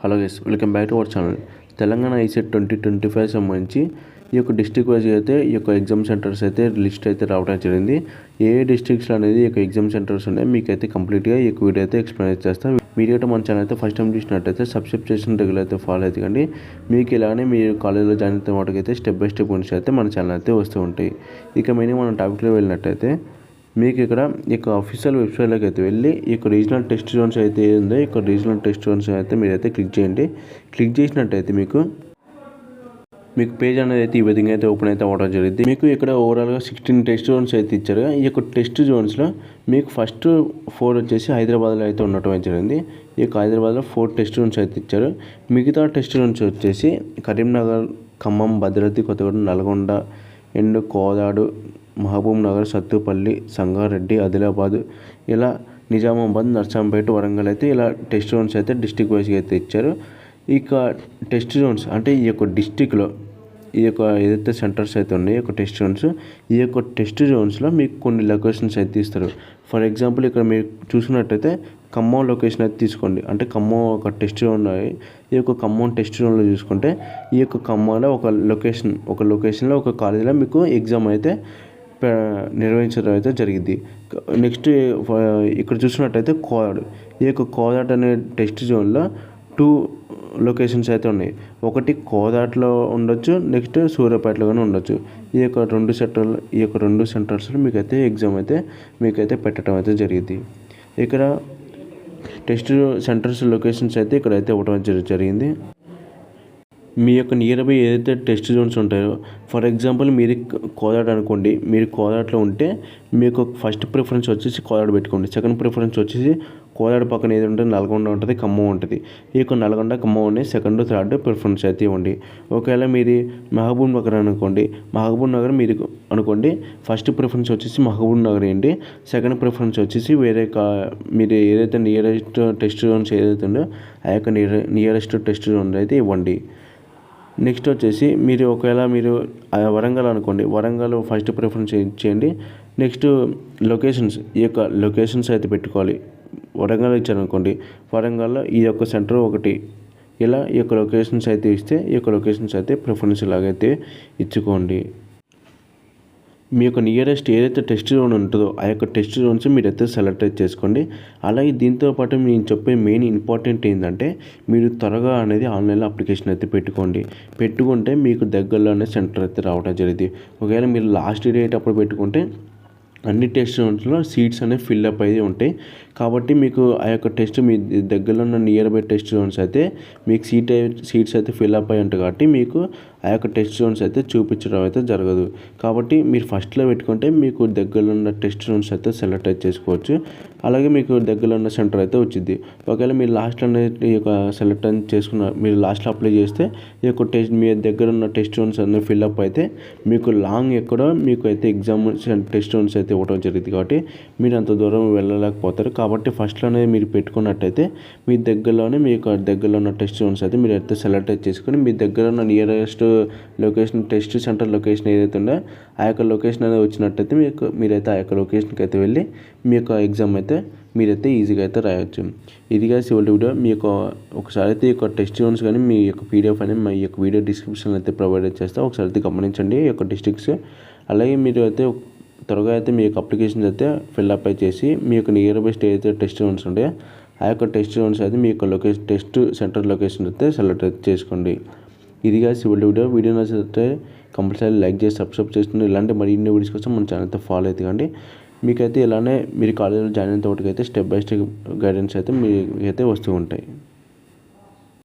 Hello guys welcome back to our channel Telangana ICET twenty twenty five సంబంధించి ఈ యొక్క district wise అయితే ఈ యొక్క ఎగ్జామ్ సెంటర్స్ అయితే లిస్ట్ అయితే రావడం జరిగింది. ఏ డిస్ట్రిక్ట్స్లో అనేది ఈ యొక్క ఎగ్జామ్ సెంటర్స్ ఉన్నాయి మీకు అయితే కంప్లీట్గా ఈ యొక్క వీడియో అయితే ఎక్స్ప్లెయిన్ చేస్తాను మీరు అయితే మన ఛానల్ అయితే ఫస్ట్ టైం చూసినట్టయితే సబ్స్క్రైబ్ చేసిన రెగ్యులర్ అయితే ఫాలో అయితే కానీ మీకు ఇలానే మీరు కాలేజీలో జాయిన్ అయితే వాటికైతే స్టెప్ బై స్టెప్ గురించి అయితే మన ఛానల్ అయితే వస్తూ ఉంటాయి. ఇక మెయిన్ మనం టాపిక్లో వెళ్ళినట్టయితే మీకు ఇక్కడ ఈ యొక్క అఫీషియల్ వెబ్సైట్లోకి అయితే వెళ్ళి ఈ యొక్క రీజనల్ టెస్ట్ జోన్స్ అయితే ఉందో ఈ యొక్క రీజనల్ టెస్ట్ జోన్స్ అయితే మీరైతే క్లిక్ చేయండి. క్లిక్ చేసినట్టయితే మీకు మీకు పేజ్ అనేది అయితే ఈ విధంగా అయితే ఓపెన్ అయితే అవ్వడం జరిగింది. మీకు ఇక్కడ ఓవరాల్గా సిక్స్టీన్ టెస్ట్ జోన్స్ అయితే ఇచ్చారు. ఈ యొక్క టెస్ట్ జోన్స్లో మీకు ఫస్ట్ ఫోర్ వచ్చేసి హైదరాబాద్లో అయితే ఉండటం జరిగింది. ఈ యొక్క హైదరాబాద్లో ఫోర్ టెస్ట్ జోన్స్ అయితే ఇచ్చారు. మిగతా టెస్ట్ జోన్స్ వచ్చేసి కరీంనగర్ ఖమ్మం భద్రాద్రి కొత్తగూడెం నల్గొండ అండ్ కోదాడు మహబూబ్ నగర్ సత్తుపల్లి సంగారెడ్డి ఆదిలాబాద్ ఇలా నిజామాబాద్ నర్సంపేట వరంగల్ అయితే ఇలా టెస్ట్ జోన్స్ అయితే డిస్టిక్ వైజ్గా అయితే ఇచ్చారు. ఇక టెస్ట్ జోన్స్ అంటే ఈ యొక్క డిస్టిక్లో ఈ యొక్క ఏదైతే సెంటర్స్ అయితే ఉన్నాయో ఈ యొక్క టెస్ట్ జోన్స్ ఈ యొక్క టెస్ట్ జోన్స్లో మీకు కొన్ని లొకేషన్స్ అయితే ఇస్తారు. ఫర్ ఎగ్జాంపుల్ ఇక్కడ మీరు చూసినట్టయితే ఖమ్మం లొకేషన్ అయితే తీసుకోండి. అంటే ఖమ్మం ఒక టెస్ట్ జోన్ ఈ యొక్క ఖమ్మం టెస్ట్ జోన్లో చూసుకుంటే ఈ యొక్క ఖమ్మంలో ఒక లొకేషన్ ఒక లొకేషన్లో ఒక కాలేజీలో మీకు ఎగ్జామ్ అయితే నిర్వహించడం అయితే జరిగింది. నెక్స్ట్ ఇక్కడ చూసినట్టయితే కోదాడు ఈ యొక్క కోదాడు అనే టెస్ట్ జోన్లో టూ లొకేషన్స్ అయితే ఉన్నాయి. ఒకటి కోదాట్లో ఉండొచ్చు నెక్స్ట్ సూర్యాపేటలో కానీ ఉండొచ్చు. ఈ యొక్క రెండు సెంటర్లు ఈ యొక్క రెండు సెంటర్స్లో మీకైతే ఎగ్జామ్ అయితే మీకైతే పెట్టడం అయితే జరిగింది. ఇక్కడ టెస్ట్ సెంటర్స్ లొకేషన్స్ అయితే ఇక్కడైతే ఇవ్వడం జరిగింది. మీ యొక్క నియర్ బై ఏదైతే టెస్ట్ జోన్స్ ఉంటాయో ఫర్ ఎగ్జాంపుల్ మీరు కోదాడ అనుకోండి మీరు కోదాడలో ఉంటే మీకు ఫస్ట్ ప్రిఫరెన్స్ వచ్చేసి కోదాడ పెట్టుకోండి. సెకండ్ ప్రిఫరెన్స్ వచ్చేసి కోదాడ పక్కన ఏది ఉంటుంది నల్గొండ ఉంటుంది ఖమ్మం ఉంటుంది. ఈ యొక్క నల్గొండ ఖమ్మం ఉన్నాయి సెకండ్ థర్డ్ ప్రిఫరెన్స్ అయితే ఇవ్వండి. ఒకవేళ మీరు మహబూబ్ నగర్ అనుకోండి మహబూబ్ నగర్ మీరు అనుకోండి ఫస్ట్ ప్రిఫరెన్స్ వచ్చేసి మహబూబ్ నగర్ ఏంటి సెకండ్ ప్రిఫరెన్స్ వచ్చేసి వేరే కా మీరు ఏదైతే నియరెస్ట్ టెస్ట్ జోన్స్ ఏదైతే ఉందో ఆ యొక్క నియర్ నియరెస్ట్ టెస్ట్ జోన్ అయితే ఇవ్వండి. నెక్స్ట్ వచ్చేసి మీరు ఒకవేళ మీరు ఆ వరంగల్ అనుకోండి వరంగల్ ఫస్ట్ ప్రిఫరెన్స్ ఇచ్చేయండి నెక్స్ట్ లొకేషన్స్ ఈ యొక్క లొకేషన్స్ అయితే పెట్టుకోవాలి. వరంగల్ ఇచ్చారు అనుకోండి వరంగల్లో ఈ యొక్క సెంటర్ ఒకటి. ఇలా ఈ యొక్క లొకేషన్స్ అయితే ఇస్తే ఈ యొక్క లొకేషన్స్ అయితే ప్రిఫరెన్స్ ఇలాగైతే ఇచ్చుకోండి. మీ యొక్క నియరెస్ట్ ఏదైతే టెస్ట్ జోన్ ఉంటుందో ఆ యొక్క టెస్ట్ జోన్స్ మీరైతే సెలెక్ట్ అయితే చేసుకోండి. అలాగే దీంతో పాటు నేను చెప్పే మెయిన్ ఇంపార్టెంట్ ఏంటంటే మీరు త్వరగా అనేది ఆన్లైన్లో అప్లికేషన్ అయితే పెట్టుకోండి. పెట్టుకుంటే మీకు దగ్గరలోనే సెంటర్ అయితే రావడం జరిగింది. ఒకవేళ మీరు లాస్ట్ డేట్ అప్పుడు పెట్టుకుంటే అన్ని టెస్ట్ జోన్స్లో సీట్స్ అనేవి ఫిల్అప్ అయితే ఉంటాయి. కాబట్టి మీకు ఆ యొక్క టెస్ట్ మీ దగ్గరలో ఉన్న నియర్ బై టెస్ట్ జోన్స్ అయితే మీకు సీట్ సీట్స్ అయితే ఫిల్అప్ అయి ఉంటాయి. కాబట్టి మీకు ఆ యొక్క టెస్ట్ జోన్స్ అయితే చూపించడం అయితే జరగదు. కాబట్టి మీరు ఫస్ట్లో పెట్టుకుంటే మీకు దగ్గరలో ఉన్న టెస్ట్ జోన్స్ అయితే సెలెక్ట్ అయితే చేసుకోవచ్చు. అలాగే మీకు దగ్గరలో ఉన్న సెంటర్ అయితే వచ్చింది ఒకవేళ మీరు లాస్ట్లో అనేది ఈ యొక్క సెలెక్ట్ అని చేసుకున్న మీరు లాస్ట్లో అప్లై చేస్తే ఈ యొక్క టెస్ట్ మీ దగ్గర ఉన్న టెస్ట్ జోన్స్ అన్నీ ఫిల్అప్ అయితే మీకు లాంగ్ ఎక్కడో మీకు అయితే ఎగ్జామ్ టెస్ట్ జోన్స్ అయితే ఇవ్వడం జరిగింది కాబట్టి మీరు అంత దూరం వెళ్ళలేకపోతారు. కాబట్టి ఫస్ట్లోనే మీరు పెట్టుకున్నట్టయితే మీ దగ్గరలోనే మీ యొక్క దగ్గరలో ఉన్న టెస్ట్ జోన్స్ అయితే మీరు అయితే సెలెక్ట్ చేసుకొని మీ దగ్గర ఉన్న nearest location test center location ఏదైతే ఉందో ఆ యొక్క లొకేషన్ అనేది వచ్చినట్టయితే మీకు మీరైతే ఆ యొక్క లొకేషన్కి అయితే వెళ్ళి మీ యొక్క ఎగ్జామ్ అయితే మీరైతే ఈజీగా అయితే రాయొచ్చు. ఇదిగా సివిల్ వీడియో మీ యొక్క ఒకసారి అయితే ఈ యొక్క టెస్ట్ జోన్స్ కానీ మీ యొక్క పీడిఎఫ్ అనేది మీ యొక్క వీడియో డిస్క్రిప్షన్ అయితే ప్రొవైడ్ చేస్తా ఒకసారి అయితే గమనించండి ఈ యొక్క డిస్ట్రిక్ట్స్ అలాగే మీరు అయితే త్వరగా అయితే మీ యొక్క అప్లికేషన్స్ అయితే ఫిల్అప్ అయితే చేసి మీ యొక్క నియర్ బై స్టే అయితే టెస్ట్ జోన్స్ ఉంటాయి ఆ యొక్క టెస్ట్ జోన్స్ అయితే మీ యొక్క లొకేషన్ టెస్ట్ సెంటర్ లొకేషన్ అయితే సెలెక్ట్ చేసుకోండి. ఇదిగా సివిల్ వీడియో వీడియో. నచ్చితే కంపల్సరీ లైక్ చేసి సబ్స్క్రైబ్ చేస్తుంది ఇలాంటి మరిన్ని వీడియోస్ కోసం మన ఛానల్ అయితే ఫాలో అయితే కండి. మీకైతే ఇలానే మీరు కాలేజీలో జాయిన్ అయిన తోటికైతే స్టెప్ బై స్టెప్ గైడెన్స్ అయితే మీకైతే వస్తూ ఉంటాయి.